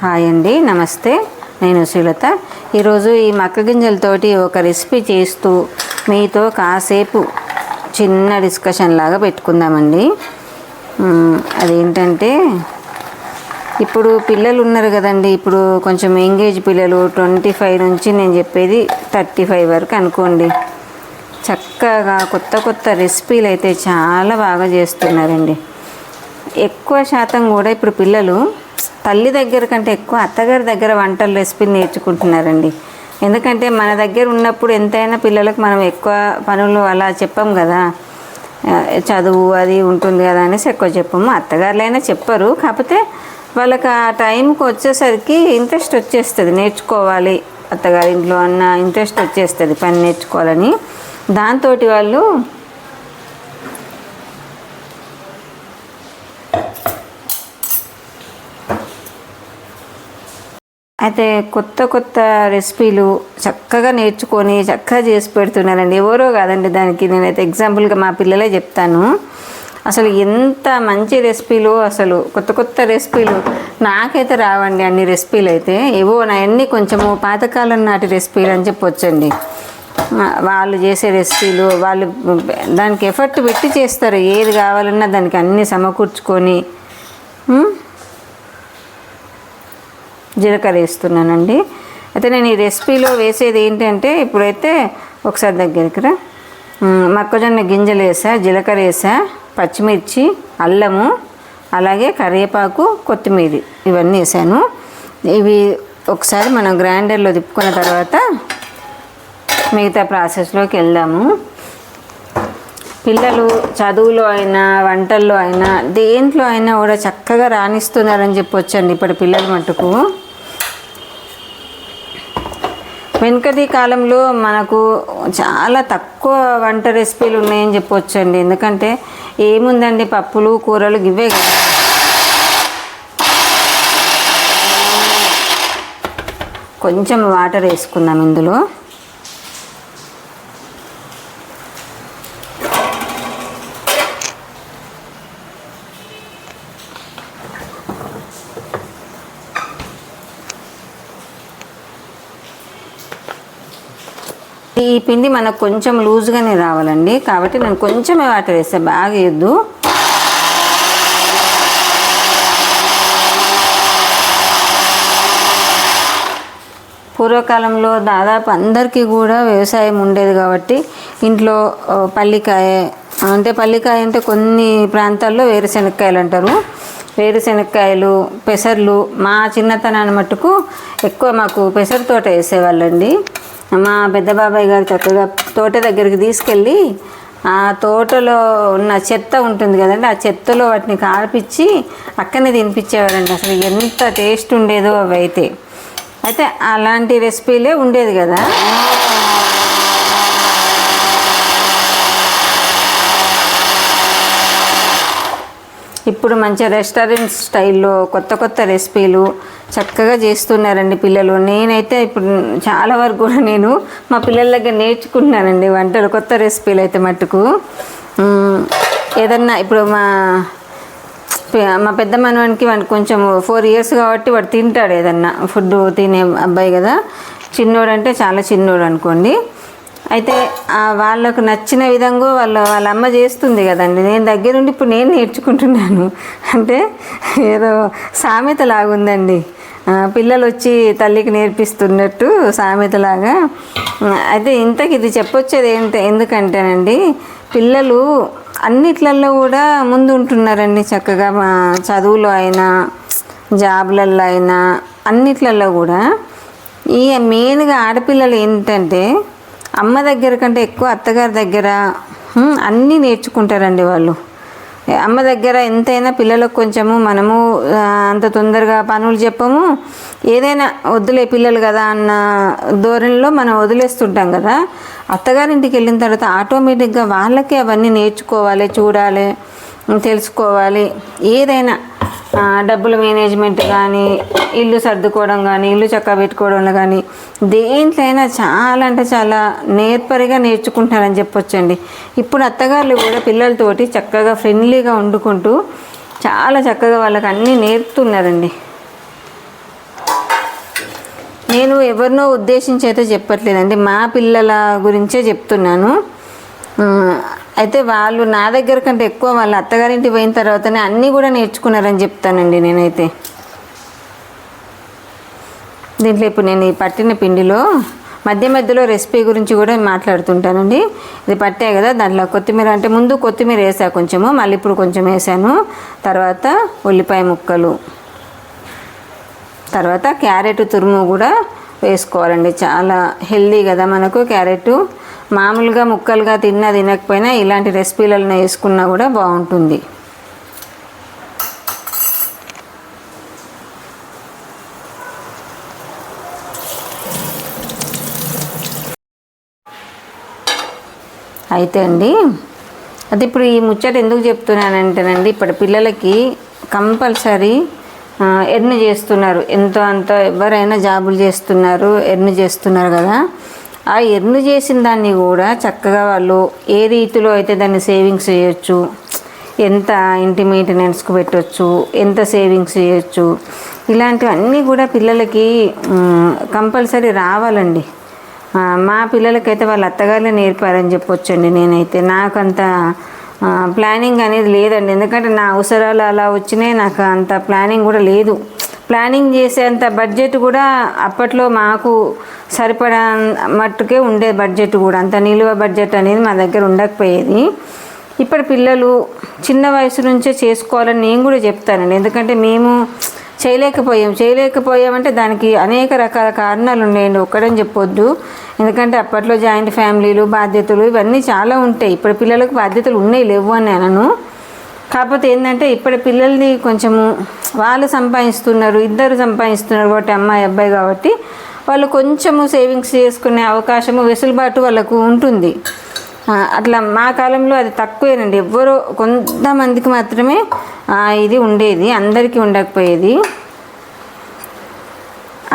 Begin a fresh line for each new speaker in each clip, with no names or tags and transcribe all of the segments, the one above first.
Hi అండి నమస్తే. నేను శ్రీలత ఈరోజు ఈ మక్క గింజలతోటి ఒక రెసిపీ చేస్తూ మీతో కాసేపు చిన్న డిస్కషన్ లాగా పెట్టుకుందామండి. అదేంటంటే ఇప్పుడు పిల్లలు ఉన్నారు కదండి ఇప్పుడు కొంచెం ఎంగేజ్ పిల్లలు ట్వంటీ ఫైవ్ నుంచి నేను చెప్పేది థర్టీ ఫైవ్ వరకు అనుకోండి. చక్కగా కొత్త కొత్త రెసిపీలు అయితే చాలా బాగా చేస్తున్నారండి. ఎక్కువ శాతం కూడా ఇప్పుడు పిల్లలు తల్లి దగ్గర కంటే ఎక్కువ అత్తగారి దగ్గర వంటల రెసిపీలు నేర్చుకుంటున్నారండి. ఎందుకంటే మన దగ్గర ఉన్నప్పుడు ఎంతైనా పిల్లలకు మనం ఎక్కువ పనులు అలా చెప్పాం కదా. చదువు అది ఉంటుంది కదా అనేసి ఎక్కువ చెప్పము. అత్తగారులైనా చెప్పరు. కాకపోతే వాళ్ళకి ఆ టైంకి వచ్చేసరికి ఇంట్రెస్ట్ వచ్చేస్తుంది. నేర్చుకోవాలి. అత్తగారింట్లో అన్న ఇంట్రెస్ట్ వచ్చేస్తుంది. పని నేర్చుకోవాలని. దాంతో వాళ్ళు అయితే కొత్త కొత్త రెసిపీలు చక్కగా నేర్చుకొని చక్కగా చేసి పెడుతున్నారండి. ఎవరో కాదండి దానికి. నేనైతే ఎగ్జాంపుల్గా మా పిల్లలే చెప్తాను. అసలు ఎంత మంచి రెసిపీలు అసలు. కొత్త కొత్త రెసిపీలు. నాకైతే రావండి అన్ని రెసిపీలు అయితే ఏవో నా కొంచెము పాతకాలం నాటి రెసిపీలు అని చెప్పొచ్చండి. వాళ్ళు చేసే రెసిపీలు వాళ్ళు దానికి ఎఫర్ట్ పెట్టి చేస్తారు. ఏది కావాలన్నా దానికి అన్నీ సమకూర్చుకొని. జీలకర్ర వేస్తున్నానండి. అయితే నేను ఈ రెసిపీలో వేసేది ఏంటంటే ఇప్పుడైతే ఒకసారి దగ్గరికి రా. మొక్కజొన్న గింజలు వేసా జీలకర్ర వేసా పచ్చిమిర్చి అల్లము అలాగే కరివేపాకు కొత్తిమీర ఇవన్నీ వేసాను. ఇవి ఒకసారి మనం గ్రైండర్లో తిప్పుకున్న తర్వాత మిగతా ప్రాసెస్లోకి వెళ్దాము. పిల్లలు చదువులో అయినా వంటల్లో అయినా దేంట్లో అయినా కూడా చక్కగా రాణిస్తున్నారని చెప్పొచ్చండి ఇప్పటి పిల్లల మటుకు వెనుకటి కాలంలో మనకు చాలా తక్కువ వంట రెసిపీలు ఉన్నాయని చెప్పొచ్చండి. ఎందుకంటే ఏముందండి? పప్పులు కూరలు ఇవే కదా. కొంచెం వాటర్ వేసుకుందాం ఇందులో. ఈ పిండి మనకు కొంచెం లూజ్గానే రావాలండి. కాబట్టి నేను కొంచెమే వాటర్ వేస్తే బాగా వేయద్దు. పూర్వకాలంలో దాదాపు అందరికీ కూడా వ్యవసాయం ఉండేది కాబట్టి ఇంట్లో పల్లికాయ అంటే పల్లికాయ అంటే కొన్ని ప్రాంతాల్లో వేరుశెనక్కాయలు అంటారు. వేరుశెనక్కాయలు పెసర్లు మా చిన్నతనాన్ని మట్టుకు ఎక్కువ మాకు పెసర తోట వేసేవాళ్ళండి. మా పెద్ద బాబాయ్ గారు చక్కగా తోట దగ్గరికి తీసుకెళ్ళి ఆ తోటలో ఉన్న చెత్త ఉంటుంది కదండి ఆ చెత్తలో వాటిని కాల్పించి అక్కనే తినిపించేవారండి అసలు ఎంత టేస్ట్ ఉండేదో అవి అయితే అయితే అలాంటి రెసిపీలే ఉండేది కదా. ఇప్పుడు మంచి రెస్టారెంట్ స్టైల్లో కొత్త కొత్త రెసిపీలు చక్కగా చేస్తున్నారండి పిల్లలు. నేనైతే ఇప్పుడు చాలా వరకు కూడా నేను మా పిల్లల దగ్గర నేర్చుకుంటున్నానండి వంటలు కొత్త రెసిపీలు అయితే మట్టుకు ఏదన్నా ఇప్పుడు మా మా పెద్ద మనవానికి వాడికి కొంచెం ఫోర్ ఇయర్స్ కాబట్టి వాడు తింటాడు ఏదన్నా. ఫుడ్ తినే అబ్బాయి కదా. చిన్నోడంటే చాలా చిన్నోడు అనుకోండి. అయితే వాళ్ళకు నచ్చిన విధంగా వాళ్ళ వాళ్ళ అమ్మ చేస్తుంది కదండి. నేను దగ్గరుండి ఇప్పుడు నేను నేర్చుకుంటున్నాను. అంటే ఏదో సామెత లాగుందండి పిల్లలు వచ్చి తల్లికి నేర్పిస్తున్నట్టు సామెతలాగా. అయితే ఇంతకు ఇది చెప్పొచ్చేది ఏంటి ఎందుకంటేనండి పిల్లలు అన్నిట్లలో కూడా ముందు ఉంటున్నారండి చక్కగా. మా చదువులో అయినా జాబ్లలో అయినా అన్నిట్లలో కూడా. ఈ మెయిన్గా ఆడపిల్లలు ఏంటంటే అమ్మ దగ్గర కంటే ఎక్కువ అత్తగారి దగ్గర అన్నీ నేర్చుకుంటారండి వాళ్ళు. అమ్మ దగ్గర ఎంతైనా పిల్లలకు కొంచెము మనము అంత తొందరగా పనులు చెప్పము. ఏదైనా వద్దులే పిల్లలు కదా అన్న ధోరణిలో మనం వదిలేస్తుంటాం కదా. అత్తగారింటికి వెళ్ళిన తర్వాత ఆటోమేటిక్గా వాళ్ళకే అవన్నీ నేర్చుకోవాలి చూడాలి. తెలుసుకోవాలి. ఏదైనా డబ్బుల మేనేజ్మెంట్ కానీ ఇల్లు సర్దుకోవడం కానీ ఇల్లు చక్క పెట్టుకోవడంలో కానీ దేంట్లో అయినా చాలా అంటే చాలా నేర్పరిగా నేర్చుకుంటున్నారని చెప్పొచ్చండి. ఇప్పుడు అత్తగారులు కూడా పిల్లలతోటి చక్కగా ఫ్రెండ్లీగా వండుకుంటూ చాలా చక్కగా వాళ్ళకి అన్నీ నేర్పుతున్నారండి. నేను ఎవరినో ఉద్దేశించి అయితే చెప్పట్లేదండి. మా పిల్లల గురించే చెప్తున్నాను. అయితే వాళ్ళు నా దగ్గర కంటే ఎక్కువ వాళ్ళ అత్తగారింటికి పోయిన తర్వాతనే అన్నీ కూడా నేర్చుకున్నారని చెప్తానండి నేనైతే. దీంట్లో ఇప్పుడు నేను ఈ పట్టిన పిండిలో మధ్య మధ్యలో రెసిపీ గురించి కూడా మాట్లాడుతుంటానండి. ఇది పట్టే కదా దాంట్లో కొత్తిమీర అంటే ముందు కొత్తిమీర వేసా కొంచెము మళ్ళీ ఇప్పుడు కొంచెం వేసాను. తర్వాత ఉల్లిపాయ ముక్కలు. తర్వాత క్యారెట్ తురుము కూడా వేసుకోవాలండి. చాలా హెల్దీ కదా మనకు క్యారెట్. మామూలుగా ముక్కలుగా తిన్నా తినకపోయినా ఇలాంటి రెసిపీలలో వేసుకున్నా కూడా బాగుంటుంది. అయితే అండి అది ఇప్పుడు ఈ ముచ్చట ఎందుకు చెప్తున్నానంటేనండి ఇప్పుడు పిల్లలకి కంపల్సరీ ఎర్న్ చేస్తున్నారు. ఎంతో అంత ఎవరైనా జాబులు చేస్తున్నారు ఎర్న్ చేస్తున్నారు కదా. ఆ ఎర్న్ చేసిన దాన్ని కూడా చక్కగా వాళ్ళు ఏ రీతిలో అయితే దాన్ని సేవింగ్స్ చేయొచ్చు ఎంత ఇంటి మెయింటెనెన్స్కు పెట్టవచ్చు ఎంత సేవింగ్స్ చేయొచ్చు ఇలాంటివన్నీ కూడా పిల్లలకి కంపల్సరీ రావాలండి. మా పిల్లలకైతే వాళ్ళ అత్తగారులే నేర్పారని చెప్పొచ్చండి నేనైతే. నాకంత ప్లానింగ్ అనేది లేదండి. ఎందుకంటే నా అవసరాలు అలా వచ్చినాయి నాకు అంత ప్లానింగ్ కూడా లేదు. ప్లానింగ్ చేసేంత బడ్జెట్ కూడా అప్పట్లో మాకు సరిపడా మట్టుకే ఉండే బడ్జెట్ కూడా. అంత నిలువ బడ్జెట్ అనేది మా దగ్గర ఉండకపోయేది. ఇప్పుడు పిల్లలు చిన్న వయసు నుంచే చేసుకోవాలని నేను కూడా చెప్తానండి. ఎందుకంటే మేము చేయలేకపోయాం. చేయలేకపోయామంటే దానికి అనేక రకాల కారణాలు ఉన్నాయండి. ఒక్కడని చెప్పొద్దు. ఎందుకంటే అప్పట్లో జాయింట్ ఫ్యామిలీలు బాధ్యతలు ఇవన్నీ చాలా ఉంటాయి. ఇప్పుడు పిల్లలకు బాధ్యతలు ఉన్నాయి. లేవు అని అనను. కాకపోతే ఏంటంటే ఇప్పటి పిల్లల్ని కొంచెము వాళ్ళు సంపాదిస్తున్నారు ఇద్దరు సంపాదిస్తున్నారు కాబట్టి అమ్మాయి అబ్బాయి కాబట్టి వాళ్ళు కొంచెము సేవింగ్స్ చేసుకునే అవకాశము వెసులుబాటు వాళ్ళకు ఉంటుంది. అట్లా మా కాలంలో అది తక్కువేనండి. ఎవ్వరో కొంతమందికి మాత్రమే ఇది ఉండేది అందరికీ ఉండకపోయేది.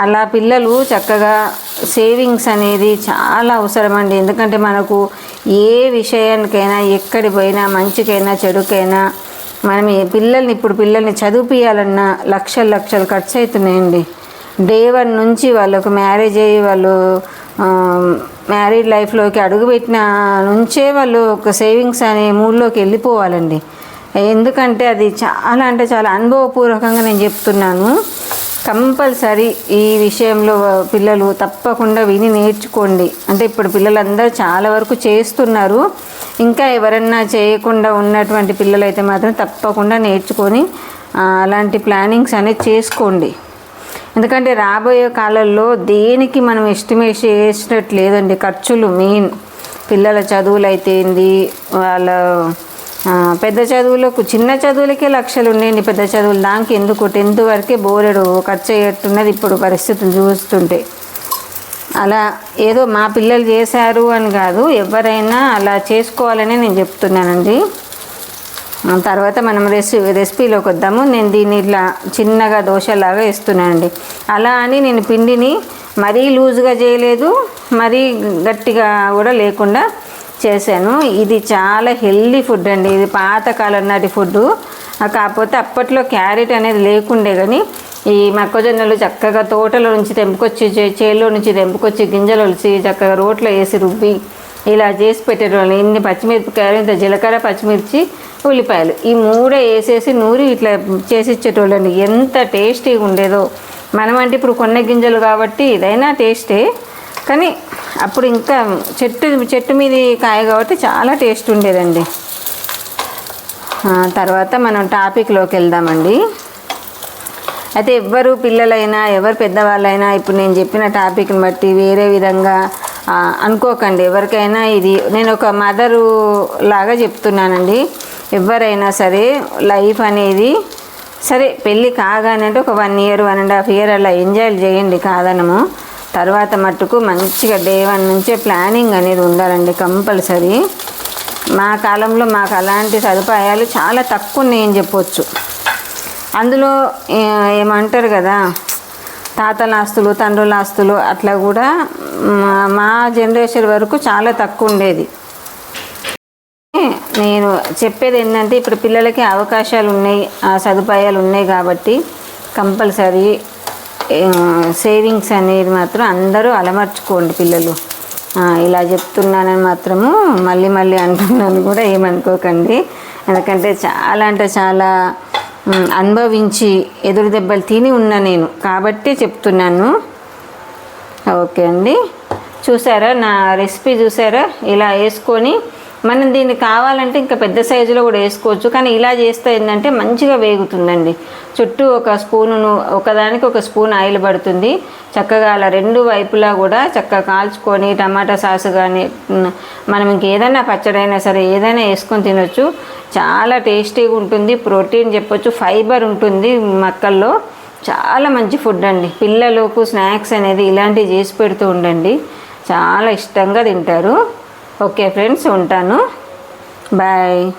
అలా పిల్లలు చక్కగా సేవింగ్స్ అనేది చాలా అవసరం అండి ఎందుకంటే మనకు ఏ విషయానికైనా ఎక్కడి పోయినా మంచికైనా చెడుకైనా మనం ఈ పిల్లల్ని ఇప్పుడు పిల్లల్ని చదివిపియాలన్నా లక్షలు లక్షలు ఖర్చు అవుతున్నాయండి డే వన్ నుంచి వాళ్ళకు మ్యారేజ్ అయ్యి వాళ్ళు మ్యారీడ్ లైఫ్లోకి అడుగుపెట్టిన నుంచే వాళ్ళు ఒక సేవింగ్స్ అనే మూడ్లోకి వెళ్ళిపోవాలండి. ఎందుకంటే అది చాలా అంటే చాలా అనుభవపూర్వకంగా నేను చెప్తున్నాను. కంపల్సరీ ఈ విషయంలో పిల్లలు తప్పకుండా విని నేర్చుకోండి. అంటే ఇప్పుడు పిల్లలందరూ చాలా వరకు చేస్తున్నారు. ఇంకా ఎవరన్నా చేయకుండా ఉన్నటువంటి పిల్లలైతే మాత్రం తప్పకుండా నేర్చుకొని అలాంటి ప్లానింగ్స్ అనేది చేసుకోండి. ఎందుకంటే రాబోయే కాలంలో దేనికి మనం ఎస్టిమేట్ చేసినట్టు లేదండి. ఖర్చులు మెయిన్. పిల్లల చదువులు అయితే వాళ్ళ పెద్ద చదువులకు చిన్న చదువులకే లక్షలు ఉన్నాయండి పెద్ద చదువులు. దానికి ఎందుకు? టెన్త్ వరకే బోరెడు ఖర్చు అయ్యేట్టున్నది ఇప్పుడు పరిస్థితులు చూస్తుంటే. అలా ఏదో మా పిల్లలు చేశారు అని కాదు ఎవరైనా అలా చేసుకోవాలని నేను చెప్తున్నానండి. తర్వాత మనం రెసి రెసిపీలోకి వద్దాము. నేను దీన్ని ఇట్లా చిన్నగా దోశలాగా వేస్తున్నానండి. అలా అని నేను పిండిని మరీ లూజ్గా చేయలేదు మరీ గట్టిగా కూడా లేకుండా చేశాను. ఇది చాలా హెల్దీ ఫుడ్ అండి. ఇది పాతకాలం నాటి ఫుడ్ కాకపోతే అప్పట్లో క్యారెట్ అనేది లేకుండే కానీ ఈ మొక్కజొన్నలు చక్కగా తోటలో నుంచి తెంపుకొచ్చి చే- చేలో నుంచి తెంపుకొచ్చి గింజలు ఒలిచి చక్కగా రోట్లో వేసి రుబ్బి ఇలా చేసి పెట్టేటోళ్ళు ఇన్ని పచ్చిమిరపకాయలు ఇంత జీలకర్ర పచ్చిమిర్చి ఉల్లిపాయలు. ఈ మూడే వేసేసి నూరి ఇట్లా చేసి ఇచ్చేటోళ్ళండి ఎంత టేస్టీగా ఉండేదో మనం అంటే ఇప్పుడు కొన్న గింజలు కాబట్టి ఇదైనా టేస్టే. కానీ అప్పుడు ఇంకా చెట్టు చెట్టు మీద కాయ కాబట్టి చాలా టేస్ట్ ఉండేదండి. తర్వాత మనం టాపిక్లోకి వెళ్దామండి. అయితే ఎవ్వరు పిల్లలైనా ఎవరు పెద్దవాళ్ళైనా ఇప్పుడు నేను చెప్పిన టాపిక్ని బట్టి వేరే విధంగా అనుకోకండి. ఎవరికైనా ఇది నేను ఒక మదరు లాగా చెప్తున్నానండి. ఎవరైనా సరే లైఫ్ అనేది సరే పెళ్ళి కాగానే అంటే ఒక one year one and half year అలా ఎంజాయ్ చేయండి కాదనము. తర్వాత మట్టుకు మంచిగా డే వన్ నుంచే ప్లానింగ్ అనేది ఉండాలండి కంపల్సరీ. మా కాలంలో మాకు అలాంటి సదుపాయాలు చాలా తక్కువ ఉన్నాయని చెప్పొచ్చు. అందులో ఏమంటారు కదా తాతల ఆస్తులు తండ్రుల ఆస్తులు అట్లా కూడా మా- మా జనరేషన్ వరకు చాలా తక్కువ ఉండేది. నేను చెప్పేది ఏంటంటే ఇప్పుడు పిల్లలకి అవకాశాలు ఉన్నాయి ఆ సదుపాయాలు ఉన్నాయి కాబట్టి కంపల్సరీ సేవింగ్స్ అనేది మాత్రం అందరూ అలమర్చుకోండి పిల్లలు. ఇలా చెప్తున్నానని మాత్రము మళ్ళీ మళ్ళీ అంటున్నాను కూడా ఏమనుకోకండి. ఎందుకంటే చాలా అంటే చాలా అనుభవించి ఎదురు దెబ్బలు తిని ఉన్నా నేను. కాబట్టి చెప్తున్నాను. ఓకే అండి. చూసారా నా రెసిపీ చూసారా? ఇలా వేసుకొని మనం దీన్ని కావాలంటే ఇంకా పెద్ద సైజులో కూడా వేసుకోవచ్చు. కానీ ఇలా చేస్తే ఏంటంటే మంచిగా వేగుతుందండి. చుట్టూ ఒక స్పూను ఒకదానికి ఒక స్పూన్ ఆయిల్ పడుతుంది. చక్కగా అలా రెండు వైపులా కూడా చక్కగా కాల్చుకొని టమాటా సాస్ కానీ మనం ఇంకేదైనా పచ్చడైనా సరే ఏదైనా వేసుకొని తినొచ్చు. చాలా టేస్టీగా ఉంటుంది. ప్రోటీన్ చెప్పొచ్చు. ఫైబర్ ఉంటుంది మక్కల్లో. చాలా మంచి ఫుడ్ అండి. పిల్లలకు స్నాక్స్ అనేది ఇలాంటివి చేసి పెడుతూ ఉండండి. చాలా ఇష్టంగా తింటారు. ఓకే ఫ్రెండ్స్ ఉంటాను. బాయ్.